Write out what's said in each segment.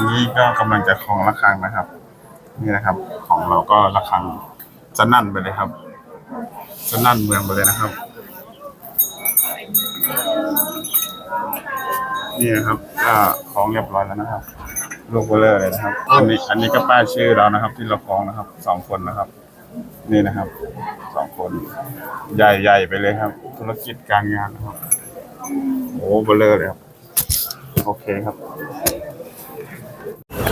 อันนี้ก็กำลังจะคลองระฆังนะครับ นี่นะครับ ของเราก็ระฆังจะนั่นไปเลยครับจะนั่นเมืองไปเลยนะครับ นี่นะครับก็คล้องเรียบร้อยแล้วนะครับลูกเบลเลอร์เลยนะครับ อันนี้อันนี้ก็ป้ายชื่อเรานะครับ ที่เราคล้องนะครับสองคนนะครับ นี่นะครับสองคน ใหญ่ๆไปเลยครับ ธุรกิจการงานนะครับโอ้เบลเลอร์เลยครับ โอเคครับ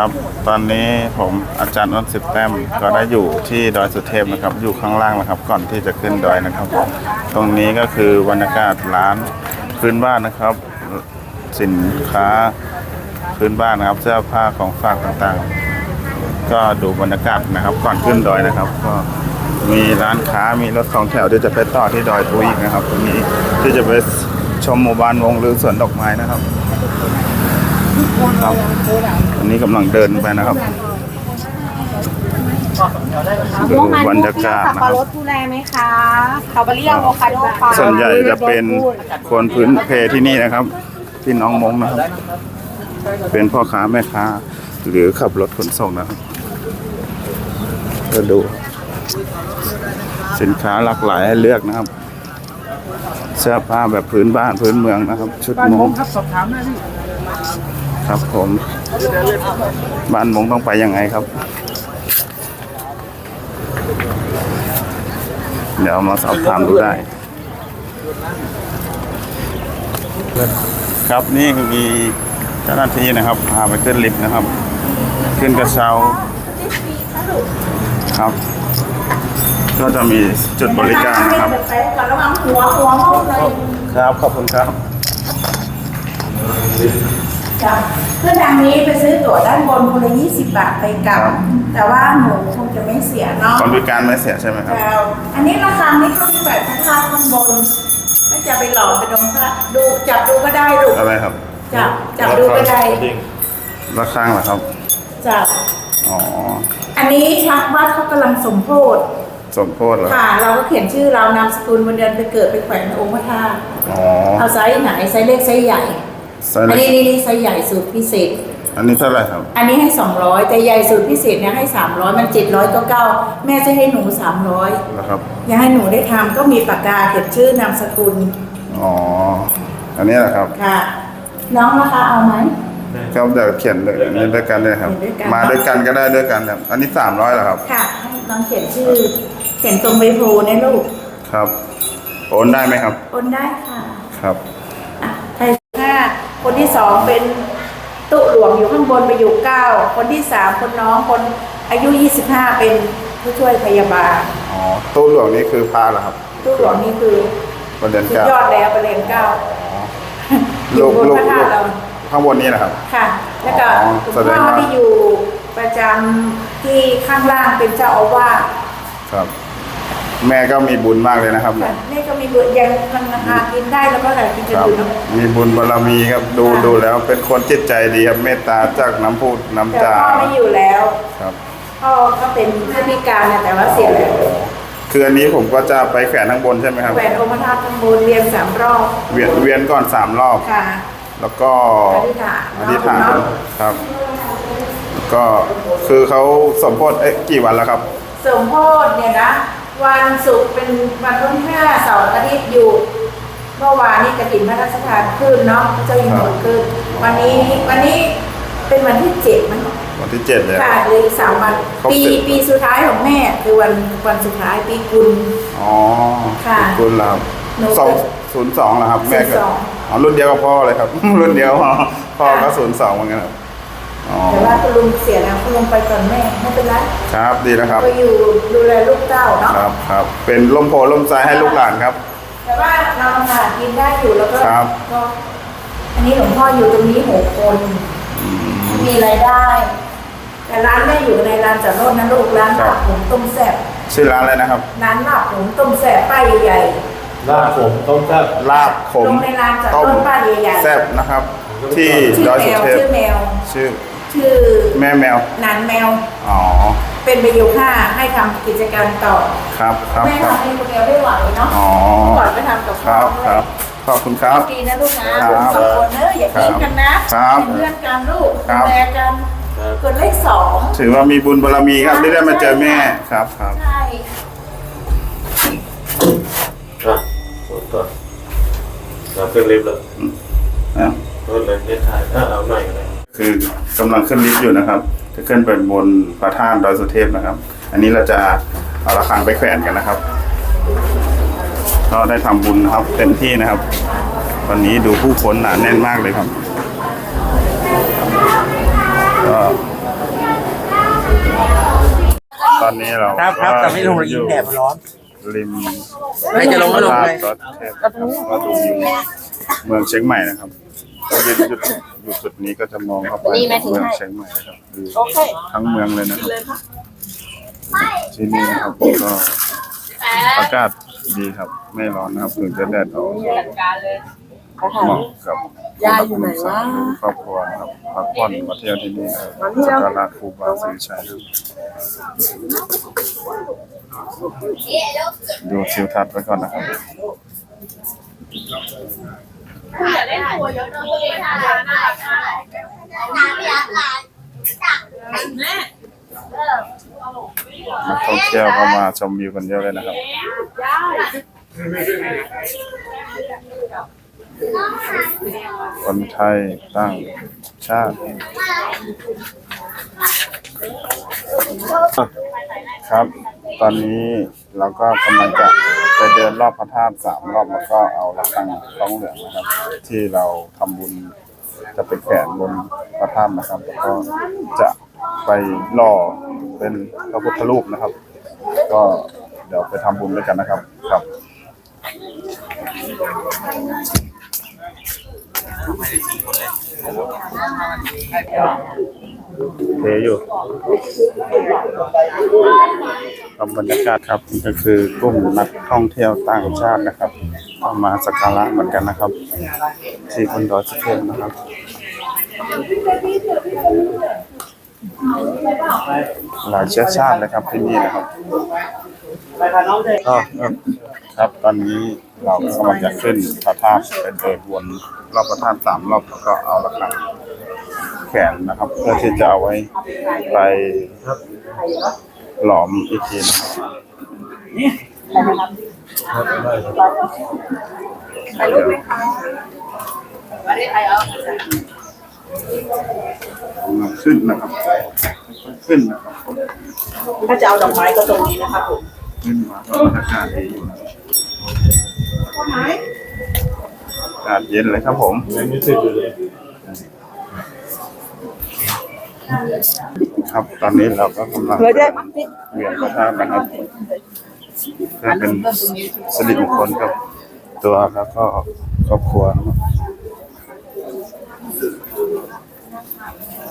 ครับ ตอนนี้ผมอาจารย์อ้นสิบแต้มก็ได้อยู่ที่ดอยสุเทพนะครับ อยู่ข้างล่างนะครับ ก่อนที่จะขึ้นดอยนะครับ ตรงนี้ก็คือบรรยากาศร้านพื้นบ้านนะครับ สินค้าพื้นบ้านนะครับ เสื้อผ้าของฝากต่างๆ ก็ดูบรรยากาศนะครับ ก่อนขึ้นดอยนะครับ ก็มีร้านค้ามีรถสองแถวที่จะไปต่อที่ดอยปุยนะครับตรงนี้ที่จะไปชมหมู่บ้านวงหรือสวนดอกไม้นะครับครับ อันนี้กำลังเดินไปนะครับดูบรรยากาศสับนะปะครรับดดูแลไหมคะคาร์บอรี่อะโวคาโดปลาส่วนใหญ่จะเป็นคนพื้นเพที่นี่นะครับพี่น้องมงนะครับ เป็นพ่อค้าแม่ค้า หรือขับรถขนส่งนะครับก็ดู สินค้าหลากหลายให้เลือกนะครับ เสื้อผ้าแบบพื้นบ้านพื้นเมืองนะครับ ชุดมงครับสอบถามได้ครับผม บ้านมงต้องไปยังไงครับ เดี๋ยวมาสอบถามดูได้ ครับนี่มีเจ้าหน้าที่นะครับพาไปขึ้นลิฟต์นะครับ ขึ้นกระเช้าครับก็จะมีจุดบริการนะครับไปก่อนระวังหัวหัวเข้าเลยครับขอบคุณครับ จ้ะเพื่อนทางนี้ไปซื้อตั๋วด้านบนคนละ20 บาทไปกลับครับแต่ว่าหนูคงจะไม่เสียเนาะบริการไม่เสียใช่ไหมครับ แล้วอันนี้ราคานี้เขาแปดพระธาตุข้างบนไม่จะไปหลอกไปดงพระดูจับดูก็ได้ลูกอะไรครับ จับจับดูก็ได้ระฆังเหรอครับ จับอ๋ออันนี้ชักว่าเขากำลังสมโพธสมโพธิเหรอค่ะ เราก็เขียนชื่อเรานามสกุลวันเดือนไปเกิดไปแขวนองค์พระธาตุอ๋อเอาไซส์ไหนไซส์เล็กไซส์ใหญ่ ไซส์อันเล็นี้กนี่นี่ไซส์ใหญ่สุดพิเศษ อันนี้เท่าไหร่ครับ อันนี้ให้ 200 แต่ใหญ่สุดพิเศษเนี่ยให้ 300 มัน 700ก็เก้าแม่จะให้หนู 300 นะครับ อยากให้หนูได้ทำก็มีปากกาเขียนชื่อนามสกุลอ๋อ อันนี้แหละครับค่ะ น้องราคาเอาไหมครับเดี๋ยวเขียนเลยอันนี้ด้วยกันเลยครับ เขียนด้วยกัน มาด้วยกันก็ได้ด้วยกันครับ อันนี้สามร้อยเหรอครับ ค่ะให้น้องเขียนชื่อ เขียนตรงใบโพนะลูกครับ โอนได้ไหมครับ โอนได้ค่ะ ครับ อะใครห้า คนที่สองเป็นตุหลวงอยู่ข้างบนไปอยู่เก้าคนที่สามคนน้องคนอายุ25เป็นผู้ช่วยพยาบาลอ๋อตู้หลวงนี่คือพระเหรอครับตุหลวงนี่คือประเด็นสุดเก้ายอดแล้วประเรียนเก้าอลูยู่กบนลูกพระธาลูตุกเรา ข้างบนนี้นะครับ ค่ะ แล้วก็อ๋อคุณแสดงพ่อว่า ที่อยู่ประจำที่ข้างล่างเป็นเจ้าอาวาสครับ แม่ก็มีบุญมากเลยนะครับค่ะนี่ก็มีบุญยังมันหากินได้แล้วก็หากินจะครับอยู่เนอะ มีบุญบารมีครับดูค่ะ ดูแล้วเป็นคนจิตใจดีครับเมตตาจากน้ำพูดน้ำแต่จาพ่อไม่อยู่แล้วครับพ่อก็เป็นผู้พิการนะแต่ว่าเสียแล้วคืออันนี้ผมก็จะไปแขวนข้างบนใช่ไหมครับ แหวนองค์พระธาตุข้างบนเรียนสามรอบเวียนเวียนก่อนสามรอบ ค่ะ แล้วก็อธิษฐานอธิษฐานเนาะครับก็คือเขาสมโพธิเอ๊ะกี่วันแล้วครับ สมโพธิเนี่ยนะ วันศุกร์เป็นวันที่ห้าเสาร์อาทิตย์อยู่ เมื่อวานนี้กระถินพระราชทานขึ้นเนาะพระเจ้าอยู่หัวขึ้น วันนี้วันนี้เป็นวันที่เจ็ดมั้งวันที่เจ็ดเลยค่ะเหลยสามวันครบปีเจ็ดปีสุดท้ายของแม่คือวันวันสุดท้ายปีกุลอ๋อค่ะขอบคุณแล้วหนูสองศูนย์สองเหรอครับ แม่ก็02อ๋อรุ่นเดียวกับพ่อเลยครับ รุ่นเดียวพ่อพ่อก็ค่ะศูนย์สองเหมือนกันครับอ๋อ แต่ว่าคุณลุงเสียแล้วคุณลุงไปก่อนแม่ไม่เป็นไรครับดีนะครับก็อยู่ดูแลลูกเต้าเนาะครับครับ เป็นล่มโพล่มใจให้ลูกหลานครับ แต่ว่าเราหากินได้อยู่แล้วก็ครับก็อันนี้หลวงพ่ออยู่ตรงนี้หกคนมีรายได้ แต่ร้านแม่อยู่ในร้านจอดรถนะลูกร้านหลับหมูต้มแซ่บชื่อร้านอะไรนะครับร้านหลับหมูต้มแซ่บป้ายใหญ่ลาบผมต้มแซ่บลาบขมลงในร้านจอดรถต้มป้ายใหญ่ๆแซ่บนะครับ ที่ๆชื่ดออยแมสุวเทพชื่อแมวชื่อ ชื่อแม่แมวนานแมว อ๋อ เป็นประโยคห้าให้ทำกิจการต่อ ครับครับแม่ครับทำเองคนเดียวไม่ไหวเนาะอ๋อก่อนไปทำกับคพ่อรับด้วยครับขขอบคุณครับดีนะลูกนะครับสองคนเนอะอย่าทิ้งกันนะครับเป็นเพื่อนกันลูกครัดูบแลกันกดเลขสองถือว่ามีบุญบารมีครับที่ได้มาเจอแม่ครับครับใช่อะกดก่อนเราขึ้นลิฟต์แล้วอะรถเลยไม่ถ่ายอะเอาหน่อยก็ได้ คือกำลังขึ้นลิฟต์อยู่นะครับ จะขึ้นไปบนพระธาตุดอยสุเทพนะครับ อันนี้เราจะเอาระฆังไปแขวนกันนะครับ ก็ได้ทำบุญนะครับ เต็มที่นะครับ วันนี้ดูผู้คนหนาแน่นมากเลยครับก็ตอนนี้เราครับครับแต่ไม่ลงเลยอยิงยู่แดดมันร้อน ริมใครจะลงก็ลงเลย พระธาตุดอยสุเทพนะครับก็ดูวิวเมืองเชียงใหม่นะครับ ก็ยืนจุดอยู่จุดนี้ก็จะมองเข้าไปเมืองเชียงใหม่นะครับวิวทั้งเมืองเลยนะครับที่นี่นะครับก็อากาศดีครับ ไม่ร้อนนะครับถึงจะแดดออกเหมาะกับยายอยู่ไหนวะครอบครัวนะครับพักผ่อนมาเที่ยวที่นี่นะครับสักการะครูบาศรีชัยนะครับดูทิวทัศน์ไว้ก่อนนะครับ นักท่องเที่ยวก็มาชมวิวกันเยอะเลยนะครับ คนไทยตั้งชาติ ครับ ตอนนี้เราก็กำลังจะ ไปเดินรอบพระธาตุสามรอบแล้วก็เอาระฆังท้องเหลืองนะครับ ที่เราทำบุญจะไปแขวนบนพระธาตุนะครับแล้วก็จะไปหล่อเป็นพระพุทธรูปนะครับ ก็เดี๋ยวไปทำบุญด้วยกันนะครับครับ เทอยู่กับบรรยากาศครับนี่ก็คือกลุ่มนักท่องเที่ยวต่างชาตินะครับเข้ามาสักการะเหมือนกันนะครับที่บนดอยสุเทพนะครับหลายเชื้อชาติเลยครับที่นี่นะครับก็ครับครับตอนนี้เรากำลังจะขึ้นพระธาตุเป็นเดินวนรอบพระธาตุสามรอบแล้วก็เอาระฆัง แขนนะครับ เพื่อที่จะเอาไว้ไปหลอมอีกทีนะครับเดี๋ยวขึ้นนะครับ ขึ้นนะครับถ้าจะเอาดอกไม้ก็ตรงนี้นะครับผมขึ้นมาก็บรรยากาศดีอยู่นะอากาศเย็นเลยครับผมยังไม่ขึ้นอยู่เลย ครับตอนนี้เราก็กำลังเพื่อได้เวียนพระธาตุนะครับเพื่อเป็นสิริมงคลกับตัวแล้วก็ครอบครัว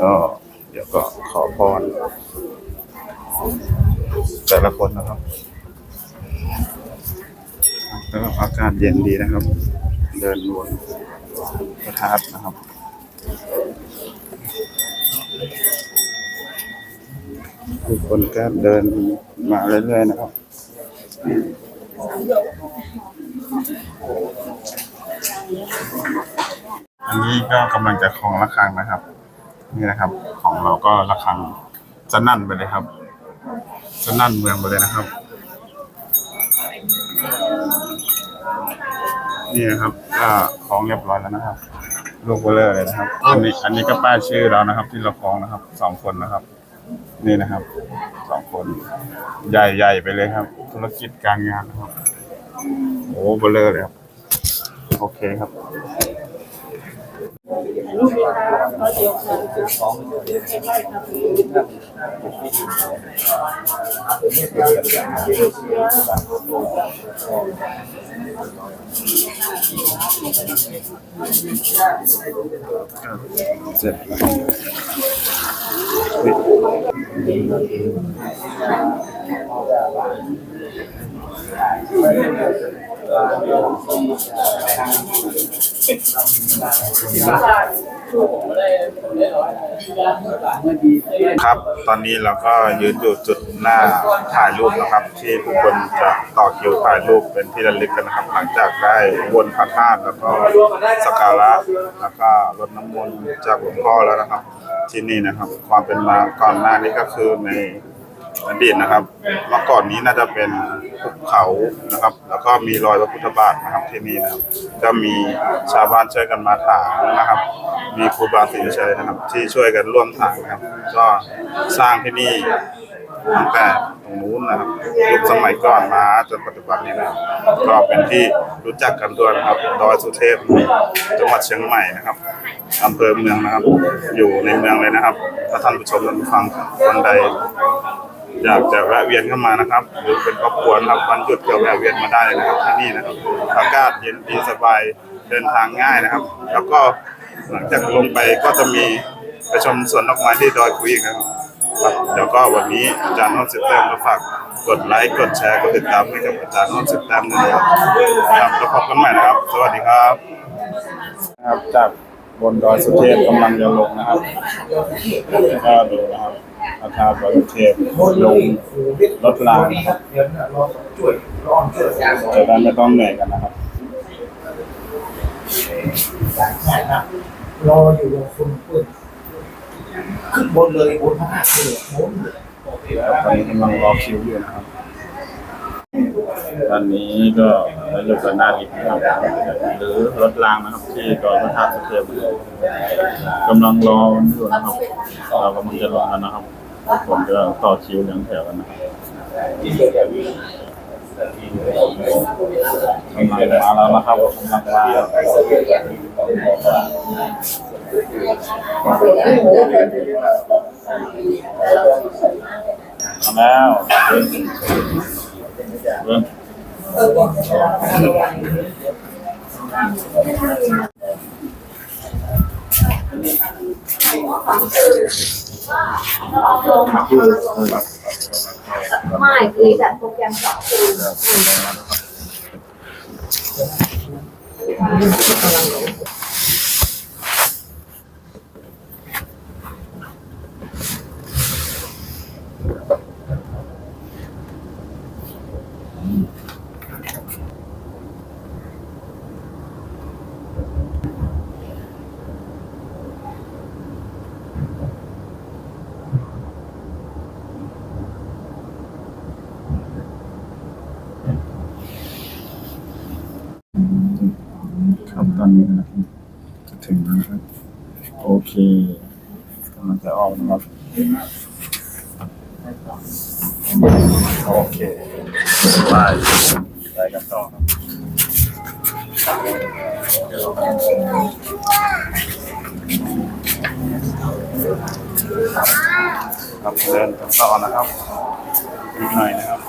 ก็เดี๋ยวก็ขอพรแต่ละคนนะครับแล้วก็อากาศเย็นดีนะครับ เดินวนพระธาตุนะครับ ทุกคนก็เดินมาเรื่อยๆนะครับอันนี้ก็กำลังจะคลองระฆังนะครับ นี่นะครับ ของเราก็ระฆังจะนั่นไปเลยครับ จะนั่นเมืองไปเลยนะครับ นี่นะครับก็คลองเรียบร้อยแล้วนะครับ ลูกเบลเลอร์เลยนะครับ อันนี้อันนี้ก็ป้ายชื่อเรานะครับ ที่เราคล้องนะครับสองคนนะครับ นี่นะครับสองคน ใหญ่ๆไปเลยครับ ธุรกิจการงานนะครับโอ้เบลเลอร์เลยครับ โอเคครับ เสร็จแล้ว ครับ ตอนนี้เราก็ยืนอยู่จุดหน้าถ่ายรูปนะครับ ที่ทุกคนจะต่อคิวถ่ายรูปเป็นที่ระลึกกันนะครับ หลังจากได้วนพระธาตุแล้วก็สักการะแล้วก็รดน้ำมนต์จากหลวงพ่อแล้วนะครับ ที่นี่นะครับ ความเป็นมาก่อนหน้านี้ก็คือใน อดีตนะครับเมื่อก่อนนี้น่าจะเป็นภูเขานะครับ แล้วก็มีรอยพระพุทธบาทนะครับที่นี่นะครับ ก็มีชาวบ้านช่วยกันมาถางนะครับ มีครูบาศรีชัยนะครับ ที่ช่วยกันร่วมถางนะครับ ก็สร้างที่นี่ตั้งแต่ตรงนู้นนะครับยุคสมัยก่อนมาจนปัจจุบันนี้นะครับก็เป็นที่รู้จักกันด้วยนะครับดอยสุเทพจังหวัดเชียงใหม่นะครับอำเภอเมืองนะครับ อยู่ในเมืองเลยนะครับถ้าท่านผู้ชมท่านผู้ฟังคนใด อยากจะแวะเวียนเข้ามานะครับหรือเป็นครอบครัวนะครับวันหยุดก็แวะเวียนมาได้นะครับที่นี่นะครับอากาศเย็นดีสบายเดินทางง่ายนะครับ แล้วก็หลังจากลงไปก็จะมีไปชมสวนดอกไม้ที่ดอยคุยครับครับเดี๋ยวก็วันนี้อาจารย์นนท์สิบแต้มมาฝากกดไลค์กดแชร์กดติดตามให้กับอาจารย์นนท์สิบแต้มด้วยนะครับครับแล้วพบกันใหม่นะครับ สวัสดีครับครับจากบนดอยสุเทพกำลังจะลงนะครับก็ดูนะครับ อาคารดอยสุเทพลงรถรางนะครับจะได้ไม่ต้องเหนื่อยกันนะครับรออยู่คนเปิดขึ้นบนเลยบนพระธาตุเลยบนตอนนี้กำลังรอคิวอยู่นะครับตอนนี้ก็ อยู่กับหน้าลิฟต์นะครับหรือรถรางนะครับที่ดอยพระธาตุสุเทพกำลังรออยู่นะครับเรากำลังจะลงกันนะครับผมจะต่อคิวเรียงแถวกันนะกำลังมาแล้วนะครับกำลังมาแล้วเริ่ม ไม่คือจัดโปรแกรมสองคืนครับตอนนี้นะครับจะถึงแล้วนะครับ โอ เคกำลังจะออกนะครับ โอเคไปไปกันต่อครับครับเดินกันต่อนะครับอีกหน่อยนะครับ